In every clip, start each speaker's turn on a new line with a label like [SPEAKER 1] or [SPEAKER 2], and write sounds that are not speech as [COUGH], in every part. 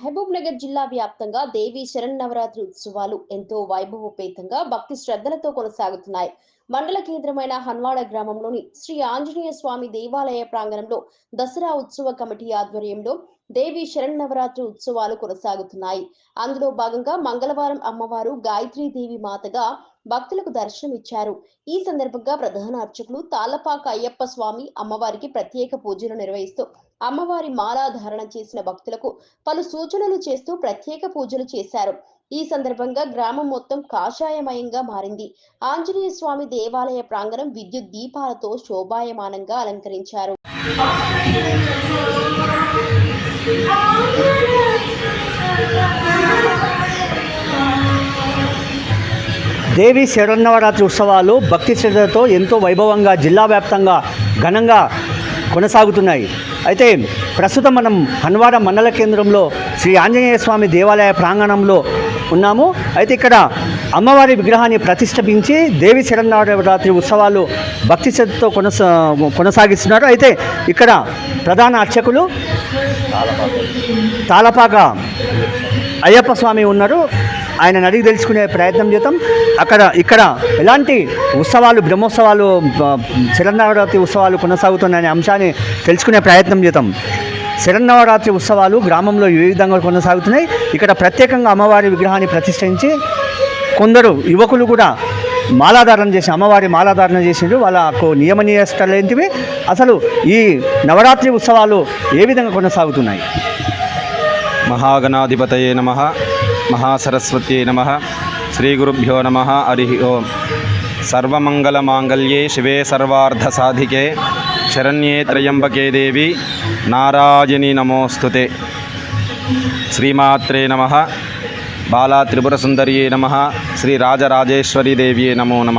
[SPEAKER 1] మహబూబ్ నగర్ జిల్లా వ్యాప్తంగా దేవి శరన్నవరాత్రి ఉత్సవాలు ఎంతో వైభవోపేతంగా భక్తి శ్రద్ధలతో కొనసాగుతున్నాయి. మండల కేంద్రమైన హన్వాడ గ్రామంలోని శ్రీ ఆంజనేయ స్వామి దేవాలయ ప్రాంగణంలో దసరా ఉత్సవ కమిటీ ఆధ్వర్యంలో దేవి శరన్నవరాత్రి ఉత్సవాలు కొనసాగుతున్నాయి. అందులో భాగంగా మంగళవారం అమ్మవారు గాయత్రీ దేవి మాతగా భక్తులకు దర్శనం ఇచ్చారు. ఈ సందర్భంగా ప్రధాన అర్చకులు తాళ్ళపాక అయ్యప్ప స్వామి అమ్మవారికి ప్రత్యేక పూజలు నిర్వహిస్తూ అమ్మవారి మాలాధారణ చేసిన భక్తులకు పలు సూచనలు చేస్తూ ప్రత్యేక పూజలు చేశారు. ఈ సందర్భంగా గ్రామం మొత్తం కాషాయమయంగా మారింది. ఆంజనేయ స్వామి దేవాలయ ప్రాంగణం విద్యుత్ దీపాలతో శోభాయమానంగా అలంకరించారు.
[SPEAKER 2] దేవి శరన్నవరాత్రి ఉత్సవాలు భక్తి శ్రద్ధలతో ఎంతో వైభవంగా జిల్లా వ్యాప్తంగా ఘనంగా కొనసాగుతున్నాయి. అయితే ప్రస్తుతం మనం హన్వాడ మండల కేంద్రంలో శ్రీ ఆంజనేయ స్వామి దేవాలయ ప్రాంగణంలో ఉన్నాము. అయితే ఇక్కడ అమ్మవారి విగ్రహాన్ని ప్రతిష్ఠించి దేవి శరన్నవరాత్రి ఉత్సవాలు భక్తి శ్రద్ధతో కొనసా కొనసాగిస్తున్నారు. అయితే ఇక్కడ ప్రధాన అర్చకులు తాలపాక అయ్యప్ప స్వామి ఉన్నారు. ఆయన అడిగి తెలుసుకునే ప్రయత్నం చేద్దాం. అక్కడ ఇక్కడ ఎలాంటి ఉత్సవాలు బ్రహ్మోత్సవాలు శరన్నవరాత్రి ఉత్సవాలు కొనసాగుతున్నాయనే అంశాన్ని తెలుసుకునే ప్రయత్నం చేద్దాం. శరన్నవరాత్రి ఉత్సవాలు గ్రామంలో ఏ విధంగా కొనసాగుతున్నాయి. ఇక్కడ ప్రత్యేకంగా అమ్మవారి విగ్రహాన్ని ప్రతిష్ఠించి కొందరు యువకులు కూడా మాలాధారణ చేసి అమ్మవారి మాలాధారణ చేసిండ్రు. వాళ్ళకు నియమనీయతలు ఏంటివి? అసలు ఈ నవరాత్రి ఉత్సవాలు ఏ విధంగా కొనసాగుతున్నాయి?
[SPEAKER 3] మహాగణాధిపతయే నమ మహాసరస్వత్యై నమ శ్రీగురుభ్యో నమ హరి ఓం. సర్వమంగళమాంగళ్యే శివే సర్వార్ధసాధికే శరణ్యే త్రయంబకే దేవి నారాయణి నమోస్తుతే. శ్రీమాత్రే నమ. బాలా త్రిపుర త్రిపురసుందర్యే నమ. శ్రీ రాజరాజేశ్వరీ దేవియే నమో నమ.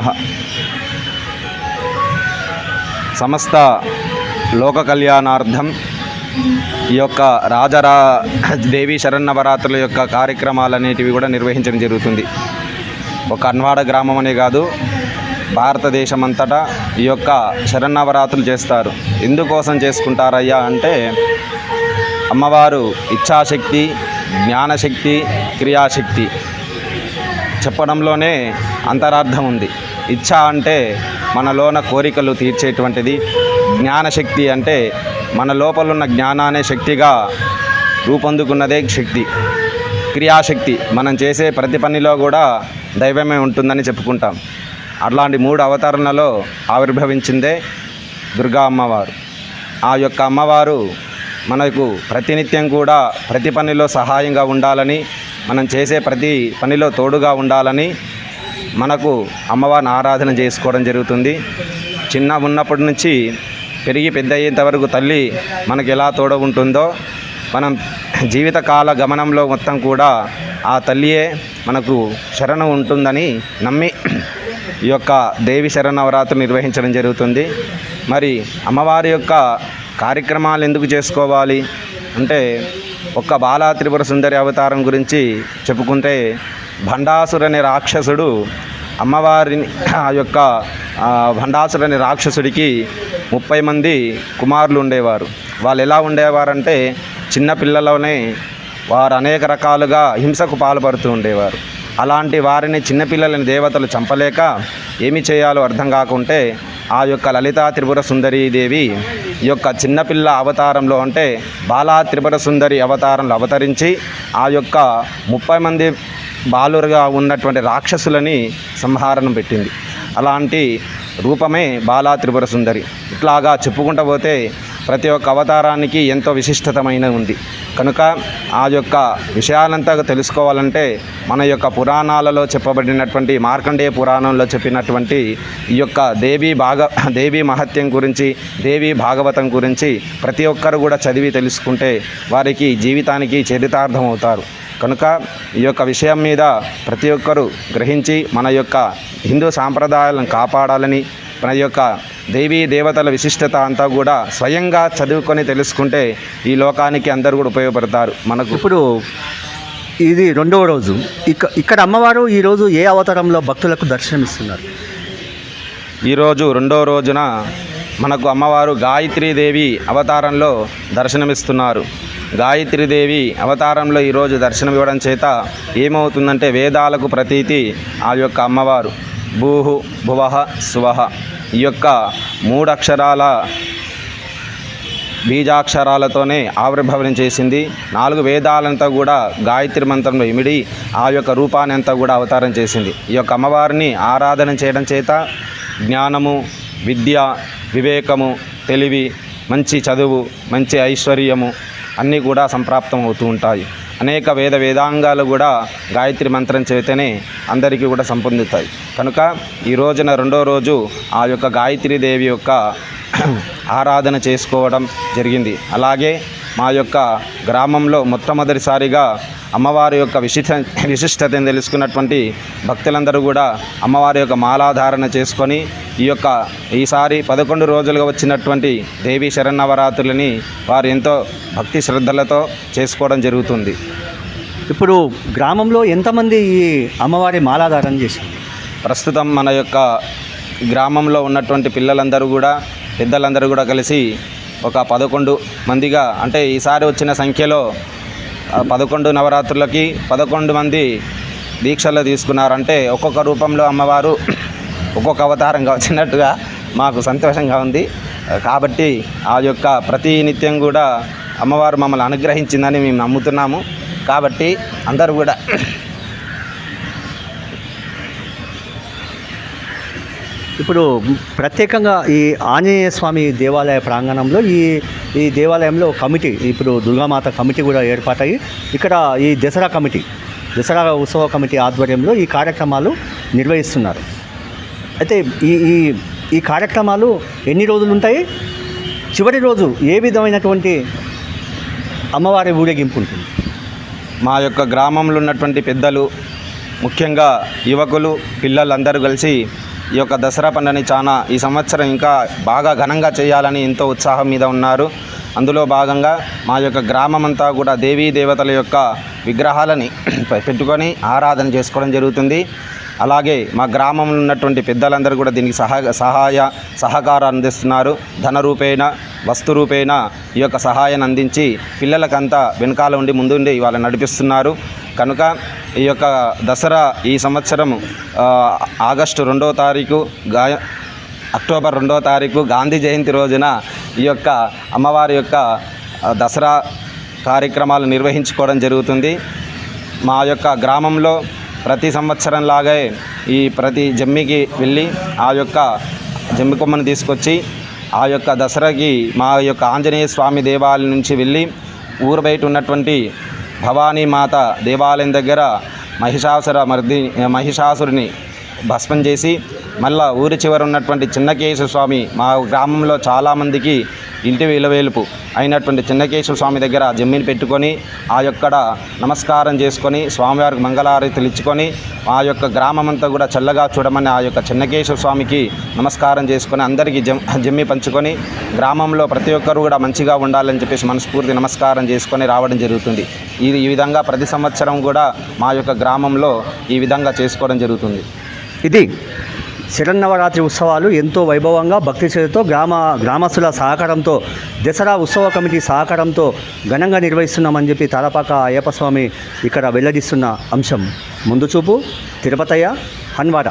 [SPEAKER 3] సమస్త లోక కళ్యాణార్థం ఈ యొక్క రాజరా దేవి శరన్నవరాత్రుల యొక్క కార్యక్రమాలనేటివి కూడా నిర్వహించడం జరుగుతుంది. ఒక అన్వాడ గ్రామం అనే కాదు భారతదేశం అంతటా ఈ యొక్క శరన్నవరాత్రులు చేస్తారు. ఎందుకోసం చేసుకుంటారయ్యా అంటే అమ్మవారు ఇచ్ఛాశక్తి జ్ఞానశక్తి క్రియాశక్తి చెప్పడంలోనే అంతరార్థం ఉంది. ఇచ్ఛ అంటే మనలోన కోరికలు తీర్చేటువంటిది. జ్ఞానశక్తి అంటే మన లోపలున్న జ్ఞానానే శక్తిగా రూపొందుకున్నదే శక్తి. క్రియాశక్తి మనం చేసే ప్రతి పనిలో కూడా దైవమే ఉంటుందని చెప్పుకుంటాం. అట్లాంటి మూడు అవతారణలో ఆవిర్భవించిందే దుర్గా అమ్మవారు. ఆ యొక్క అమ్మవారు మనకు ప్రతినిత్యం కూడా ప్రతి పనిలో సహాయంగా ఉండాలని మనం చేసే ప్రతి పనిలో తోడుగా ఉండాలని మనకు అమ్మవారిని ఆరాధన చేసుకోవడం జరుగుతుంది. చిన్న ఉన్నప్పటి నుంచి పెరిగి పెద్ద అయ్యేంత వరకు తల్లి మనకు ఎలా తోడ ఉంటుందో మనం జీవితకాల గమనంలో మొత్తం కూడా ఆ తల్లియే మనకు శరణం ఉంటుందని నమ్మి ఈ యొక్క దేవి శరణవరాత్రులు నిర్వహించడం జరుగుతుంది. మరి అమ్మవారి యొక్క కార్యక్రమాలు ఎందుకు చేసుకోవాలి? అంటే ఒక్క బాలా త్రిపుర సుందరి అవతారం గురించి చెప్పుకుంటే భండాసురు అనే రాక్షసుడు అమ్మవారిని ఆ యొక్క ఆ, భండాసురు అనే రాక్షసుడికి ముప్పై మంది కుమారులు ఉండేవారు. వాళ్ళు ఎలా ఉండేవారంటే చిన్నపిల్లలోనే వారు అనేక రకాలుగా హింసకు పాల్పడుతూ ఉండేవారు. అలాంటి వారిని చిన్నపిల్లలని దేవతలు చంపలేక ఏమి చేయాలో అర్థం కాకుంటే ఆ యొక్క లలితా త్రిపుర సుందరీ దేవి ఈ యొక్క చిన్నపిల్ల అవతారంలో అంటే బాలా త్రిపుర సుందరి అవతారంలో అవతరించి ఆ యొక్క ముప్పై మంది బాలురుగా ఉన్నటువంటి రాక్షసులని సంహారణం పెట్టింది. అలాంటి రూపమే బాలా త్రిపుర సుందరి. ఇట్లాగా చెప్పుకుంటూ పోతే ప్రతి ఒక్క అవతారానికి ఎంతో విశిష్టతమైన ఉంది. కనుక ఆ యొక్క విషయాలంతా తెలుసుకోవాలంటే మన యొక్క పురాణాలలో చెప్పబడినటువంటి మార్కండేయ పురాణంలో చెప్పినటువంటి ఈ యొక్క దేవి భాగ దేవి మహత్యం గురించి దేవి భాగవతం గురించి ప్రతి ఒక్కరు కూడా చదివి తెలుసుకుంటే వారికి జీవితానికి చరితార్థం అవుతారు కనుక ఈ యొక్క విషయం మీద ప్రతి ఒక్కరూ గ్రహించి మన యొక్క హిందూ సాంప్రదాయాలను కాపాడాలని మన యొక్క దేవీ దేవతల విశిష్టత అంతా కూడా స్వయంగా చదువుకొని తెలుసుకుంటే ఈ లోకానికి అందరూ కూడా ఉపయోగపడతారు. మనకు
[SPEAKER 2] ఇప్పుడు ఇది రెండవ రోజు. ఇక ఇక్కడ అమ్మవారు ఈరోజు ఏ అవతారంలో భక్తులకు దర్శనమిస్తున్నారు?
[SPEAKER 3] ఈరోజు రెండో రోజున మనకు అమ్మవారు గాయత్రీదేవి అవతారంలో దర్శనమిస్తున్నారు. గాయత్రీదేవి అవతారంలో ఈరోజు దర్శనం ఇవ్వడం చేత ఏమవుతుందంటే వేదాలకు ప్రతీతి ఆ యొక్క అమ్మవారు. భూహు భువహ సువహ ఈ యొక్క మూడు అక్షరాల బీజాక్షరాలతోనే ఆవిర్భవనం చేసింది. నాలుగు వేదాలంతా కూడా గాయత్రి మంత్రంలో ఇమిడి ఆ యొక్క రూపాన్ని అంతా కూడా అవతారం చేసింది. ఈ యొక్క అమ్మవారిని ఆరాధన చేయడం చేత జ్ఞానము విద్య వివేకము తెలివి మంచి చదువు మంచి ఐశ్వర్యము అన్నీ కూడా సంప్రాప్తం అవుతూ ఉంటాయి. అనేక వేద వేదాంగాలు కూడా గాయత్రి మంత్రం చేతనే అందరికీ కూడా సంపొందుతాయి. కనుక ఈ రోజున రెండో రోజు ఆ యొక్క గాయత్రి దేవి యొక్క [CLEARS THROAT] ఆరాధన చేసుకోవడం జరిగింది. అలాగే మా యొక్క గ్రామంలో మొట్టమొదటిసారిగా అమ్మవారి యొక్క విశిష్ట విశిష్టతను తెలుసుకున్నటువంటి భక్తులందరూ కూడా అమ్మవారి యొక్క మాలాధారణ చేసుకొని ఈ యొక్క ఈసారి పదకొండు రోజులుగా వచ్చినటువంటి దేవీ శరన్నవరాత్రులని వారు ఎంతో భక్తి శ్రద్ధలతో చేసుకోవడం జరుగుతుంది.
[SPEAKER 2] ఇప్పుడు గ్రామంలో ఎంతమంది ఈ అమ్మవారి మాలాధారణ చేసింది
[SPEAKER 3] ప్రస్తుతం మన యొక్క గ్రామంలో ఉన్నటువంటి పిల్లలందరూ కూడా పెద్దలందరూ కూడా కలిసి ఒక పదకొండు మందిగా అంటే ఈసారి వచ్చిన సంఖ్యలో పదకొండు నవరాత్రులకి పదకొండు మంది దీక్షలు తీసుకున్నారంటే ఒక్కొక్క రూపంలో అమ్మవారు ఒక్కొక్క అవతారంగా వచ్చినట్టుగా మాకు సంతోషంగా ఉంది. కాబట్టి ఆ యొక్క ప్రతి నిత్యం కూడా అమ్మవారు మమ్మల్ని అనుగ్రహించిందని మేము నమ్ముతున్నాము. కాబట్టి అందరూ కూడా
[SPEAKER 2] ఇప్పుడు ప్రత్యేకంగా ఈ ఆంజనేయ స్వామి దేవాలయ ప్రాంగణంలో ఈ ఈ దేవాలయంలో కమిటీ ఇప్పుడు దుర్గామాత కమిటీ కూడా ఏర్పాటయ్యి ఇక్కడ ఈ దసరా కమిటీ దసరా ఉత్సవ కమిటీ ఆధ్వర్యంలో ఈ కార్యక్రమాలు నిర్వహిస్తున్నారు. అయితే ఈ ఈ ఈ కార్యక్రమాలు ఎన్ని రోజులు ఉంటాయి? చివరి రోజు ఏ విధమైనటువంటి అమ్మవారి ఊరేగింపు ఉంటుంది?
[SPEAKER 3] మా యొక్క గ్రామంలో ఉన్నటువంటి పెద్దలు ముఖ్యంగా యువకులు పిల్లలందరూ కలిసి ఈ యొక్క దసరా పండుగని చాలా ఈ సంవత్సరం ఇంకా బాగా ఘనంగా చేయాలని ఎంతో ఉత్సాహం మీద ఉన్నారు. అందులో భాగంగా మా యొక్క గ్రామం అంతా కూడా దేవీ దేవతల యొక్క విగ్రహాలని [CLEARS THROAT] పెట్టుకొని ఆరాధన చేసుకోవడం జరుగుతుంది. అలాగే మా గ్రామంలో ఉన్నటువంటి పెద్దలందరూ కూడా దీనికి సహాయ సహాయ సహకారం అందిస్తున్నారు. ధన రూపేణ వస్తు రూపేణ ఈ యొక్క సహాయాన్ని అందించి పిల్లలకంతా వెనకాల ఉండి ముందుండి వాళ్ళని నడిపిస్తున్నారు. కనుక ఈ యొక్క దసరా ఈ సంవత్సరం ఆగస్టు రెండవ తారీఖు గా అక్టోబర్ రెండవ తారీఖు గాంధీ జయంతి రోజున ఈ యొక్క అమ్మవారి యొక్క దసరా కార్యక్రమాలు నిర్వహించుకోవడం జరుగుతుంది. మా యొక్క గ్రామంలో ప్రతి సంవత్సరం లాగే ఈ ప్రతి జమ్మికి వెళ్ళి ఆ యొక్క జమ్మి కొమ్మను తీసుకొచ్చి ఆ యొక్క దసరాకి మా యొక్క ఆంజనేయ స్వామి దేవాలయం నుంచి వెళ్ళి ఊరు బయట ఉన్నటువంటి భవానీ మాత దేవాలయం దగ్గర మహిషాసుర మర్ది మహిషాసురుని భస్మం చేసి మళ్ళా ఊరి చివర ఉన్నటువంటి చిన్నకేశ్వర స్వామి మా గ్రామంలో చాలామందికి ఇంటి విలవేలుపు అయినటువంటి చిన్నకేశ్వర స్వామి దగ్గర జమ్మిని పెట్టుకొని ఆ యొక్క నమస్కారం చేసుకొని స్వామివారికి మంగళారతులు ఇచ్చుకొని ఆ యొక్క గ్రామం అంతా కూడా చల్లగా చూడమని ఆ యొక్క చిన్నకేశ్వర స్వామికి నమస్కారం చేసుకొని అందరికీ జమ్ జమ్మి పంచుకొని గ్రామంలో ప్రతి ఒక్కరు కూడా మంచిగా ఉండాలని చెప్పేసి మనస్ఫూర్తి నమస్కారం చేసుకొని రావడం జరుగుతుంది. ఇది ఈ విధంగా ప్రతి సంవత్సరం కూడా మా యొక్క గ్రామంలో ఈ విధంగా చేసుకోవడం జరుగుతుంది.
[SPEAKER 2] ఇది శరన్నవరాత్రి ఉత్సవాలు ఎంతో వైభవంగా భక్తి శ్రద్ధతో గ్రామ గ్రామస్తుల సహకారంతో దసరా ఉత్సవ కమిటీ సహకారంతో ఘనంగా నిర్వహిస్తున్నామని చెప్పి తారపాక అయ్యప్ప స్వామి ఇక్కడ వెల్లడిస్తున్న అంశం. ముందు చూపు తిరుపతయ్య హన్వాడ.